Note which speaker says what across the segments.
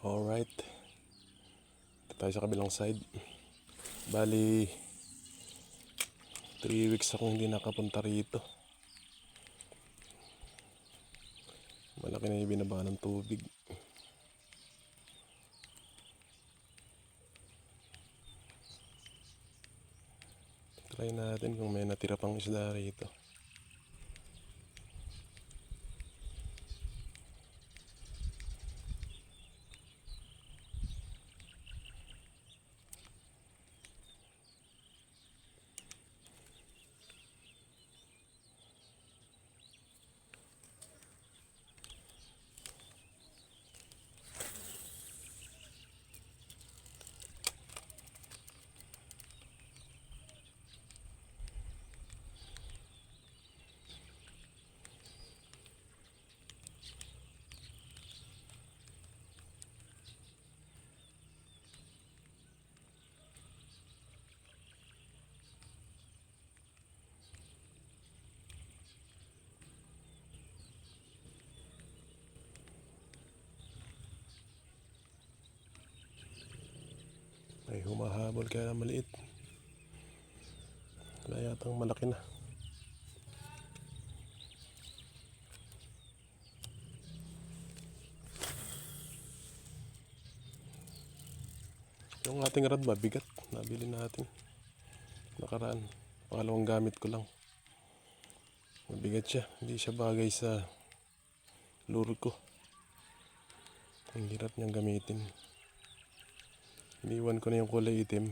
Speaker 1: Alright. Ito tayo sa kabilang side. Bali, 3 weeks akong hindi nakapunta rito. Malaki na yung binaba ng tubig. Try natin kung may natira pang isda rito. Humahabol kaya maliit. Wala yatang malaki na. Yung ating rod mabigat. Nabili natin. Nakaraan. Pangalawang gamit ko lang. Mabigat siya. Hindi siya bagay sa lure ko. Ang hirap niyang gamitin. Iniwan ko na yung kulay itim.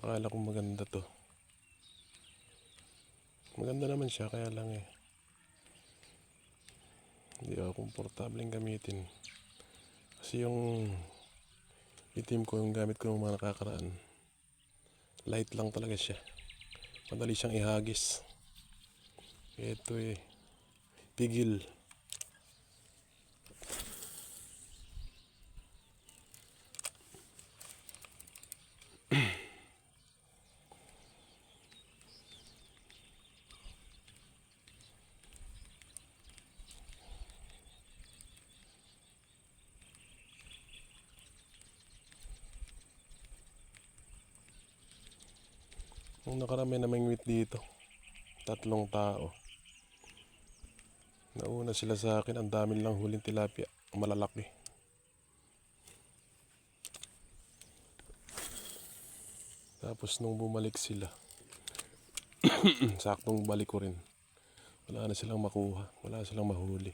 Speaker 1: Akala ko maganda to. Maganda naman siya, kaya lang eh. Hindi ako komportableng gamitin. Kasi yung itim ko, yung gamit ko ng mga nakakaraan, light lang talaga siya. Madali siyang ihagis. Ito eh, pigil. Nung nakarami na may ngwit dito, tatlong tao. Nauna sila sa akin, ang dami lang huling tilapia, malalaki. Tapos nung bumalik sila, saktong balik ko rin. Wala na silang makuha, wala silang mahuli.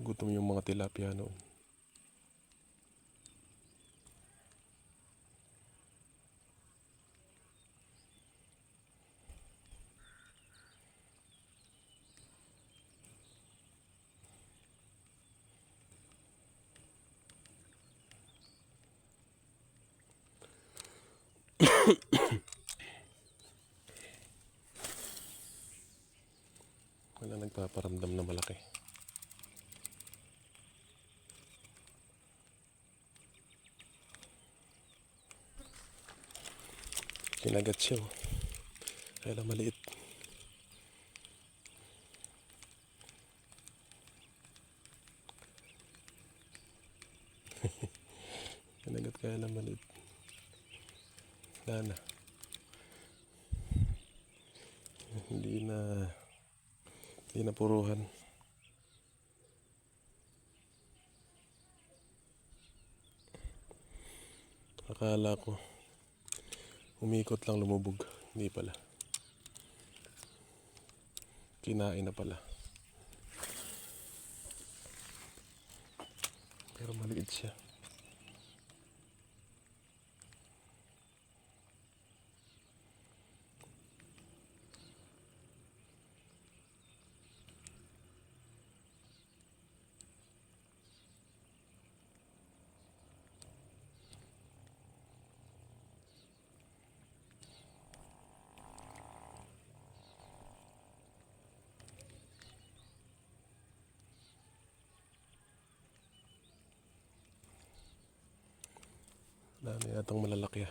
Speaker 1: Gutom yung mga tilapia noon. Wala nagpaparamdam na malaki. Kinagat siya oh. Kaya lang maliit. Kinagat kaya lang maliit. Wala na. Hindi na hindi na puruhan. Akala ko umikot lang lumubog. Hindi pala. Kinain na pala. Pero maliit siya. Dami yatang malalaki.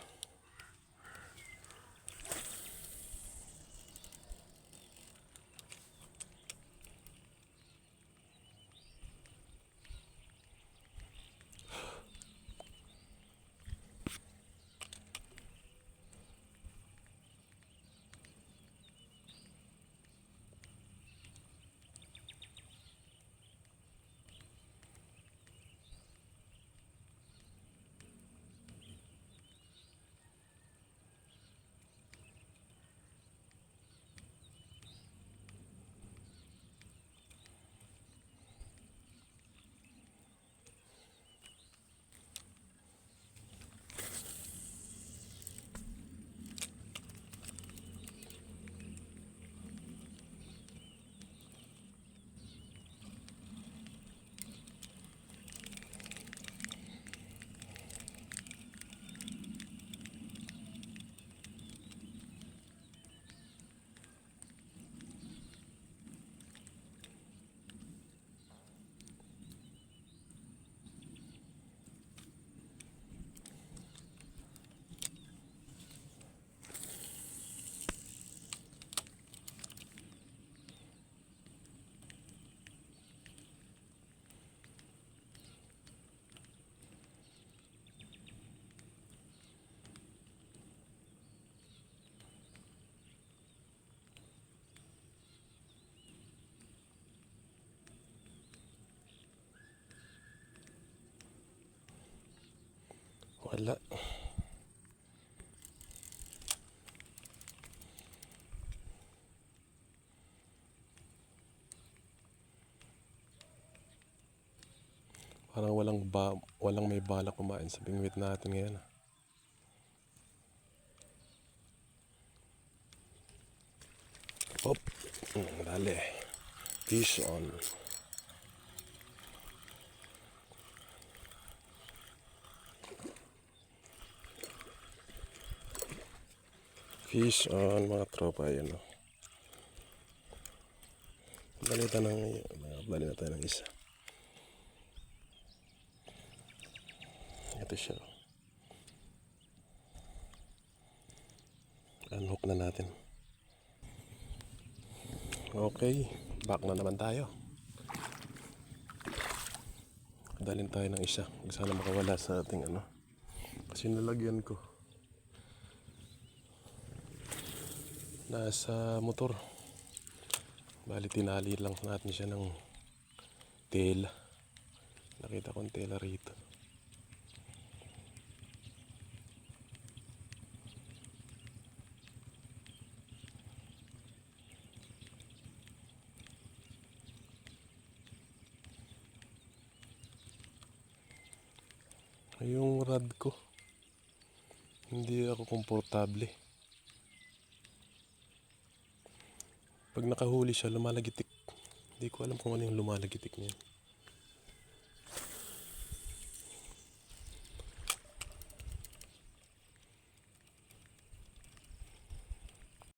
Speaker 1: Wala. Parang walang ba walang may balak kumain sa bingwit natin ngayon. ah. Hop. Mm, Dali. Fish on. Fish on mga tropa yun. Oh. Balita ng bali na tayo ng isa. Ito siya. Unhook na natin. Okay, back na naman tayo. Dalhin tayo ng isa. Sana makawala sa ating ano. Kasi nalagyan ko. Nasa motor. Bali tinali lang natin siya ng tela. Nakita ko ang tela rito. Yung rad ko. Hindi ako komportable. Pag nakahuli siya, lumalagitik. Hindi ko alam kung ano yung lumalagitik niya.